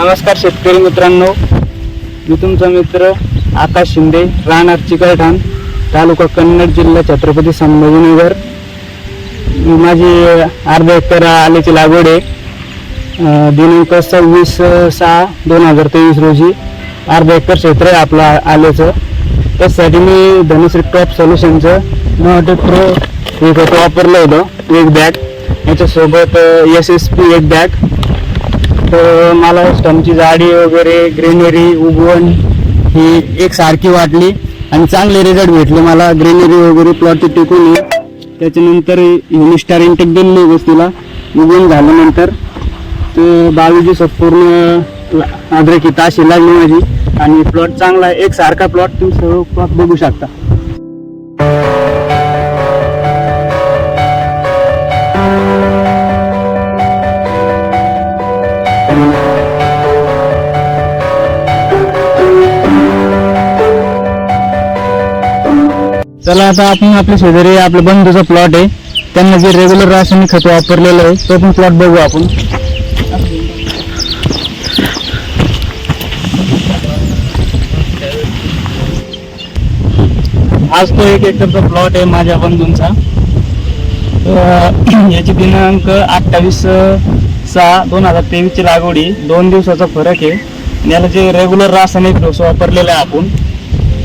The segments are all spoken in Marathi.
नमस्कार शेतकरी मित्रांनो. मी तुमचा मित्र आकाश शिंदे राहणार चिकलठाण तालुका कन्नड जिल्हा छत्रपती संभाजीनगर. माझी अर्धा एकर आल्याची लागवड आहे. दिनांक सव्वीस सहा दोन हजार तेवीस रोजी अर्धा एकर क्षेत्र आहे आपलं आल्याचं. त्यासाठी मी धनुश्री टॉप सोल्युशनचं मोठे प्रो हे खत वापरलं होतं एक बॅग. याच्यासोबत एस एस पी एक बॅग. तर मला स्टमची जाडी वगैरे ग्रेनरी उगवण ही एक सारखी वाटली आणि चांगले रिझल्ट भेटले मला. ग्रेनरी वगैरे प्लॉट टिकून त्याच्यानंतर युनिस्टार इंटेक दिली गोष्टीला उगवण झाल्यानंतर तर बावीस दिवसात पूर्ण अद्रकी ताशी लागली माझी. आणि प्लॉट चांगला आहे. एक सारखा प्लॉट तुम्ही सर्व प्लॉट बघू शकता. चला आता आपण आपल्या शेजारी आपल्या बंधूचा प्लॉट आहे. त्यांना जे रेग्युलर रासायनिक खत वापरलेलं आहे तो पण प्लॉट बघू आपण. आज तो एक एकरचा प्लॉट आहे माझ्या बंधूंचा. याची दिनांक अठ्ठावीस सहा दोन हजार तेवीसची लागवडी दोन दिवसाचा फरक आहे. याला जे रेग्युलर रासायनिक डोस वापरलेला आहे आपण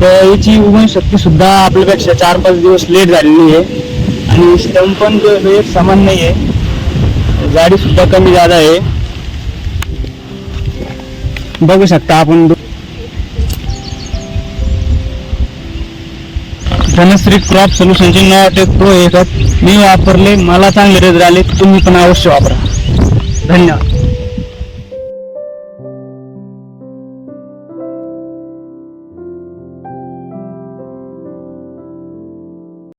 तर याची उगवण शक्ती सुद्धा आपल्यापेक्षा चार पाच दिवस लेट झालेली आहे. आणि स्टम पण जो आहे एक समान नाही आहे जाडी सुद्धा कमी जादा आहे. बघू शकता आपण धनश्री क्रॉप सोल्युशनचे नाव प्रो येतात मी वापरले मला चांगले रिझल्ट आले तुम्ही पण अवश्य वापरा. धन्यवाद.